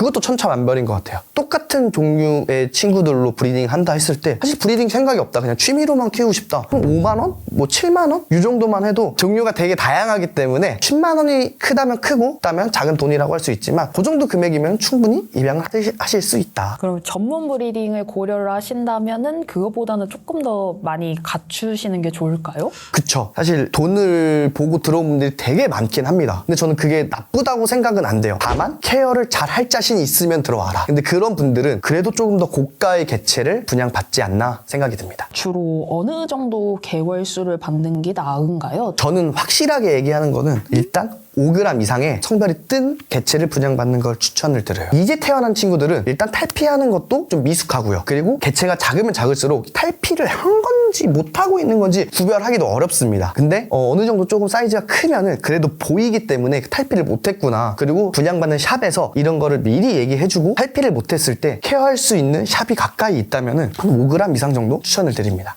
그것도 천차만별인 것 같아요. 똑같은 종류의 친구들로 브리딩 한다 했을 때 사실 브리딩 생각이 없다. 그냥 취미로만 키우고 싶다. 그럼 5만 원? 뭐 7만 원? 이 정도만 해도 종류가 되게 다양하기 때문에 10만 원이 크다면 크고 크다면 작은 돈이라고 할 수 있지만 그 정도 금액이면 충분히 입양을 하실- 수 있다. 그럼 전문 브리딩을 고려를 하신다면은 그것보다는 조금 더 많이 갖추시는 게 좋을까요? 그쵸. 사실 돈을 보고 들어온 분들이 되게 많긴 합니다. 근데 저는 그게 나쁘다고 생각은 안 돼요. 다만 케어를 잘 할 자신이 있으면 들어와라. 근데 그런 분들은 그래도 조금 더 고가의 개체를 분양받지 않나 생각이 듭니다. 주로 어느 정도 개월 수를 받는 게 나은가요? 저는 확실하게 얘기하는 거는 일단 5g 이상의 성별이 뜬 개체를 분양받는 걸 추천을 드려요. 이제 태어난 친구들은 일단 탈피하는 것도 좀 미숙하고요. 그리고 개체가 작으면 작을수록 탈피를 한 건지 못하고 있는 건지 구별하기도 어렵습니다. 근데 어, 느 정도 조금 사이즈가 크면은 그래도 보이기 때문에 탈피를 못했구나. 그리고 분양받는 샵에서 이런 거를 미리 얘기해주고 탈피를 못했을 때 케어할 수 있는 샵이 가까이 있다면은 한 5g 이상 정도 추천을 드립니다.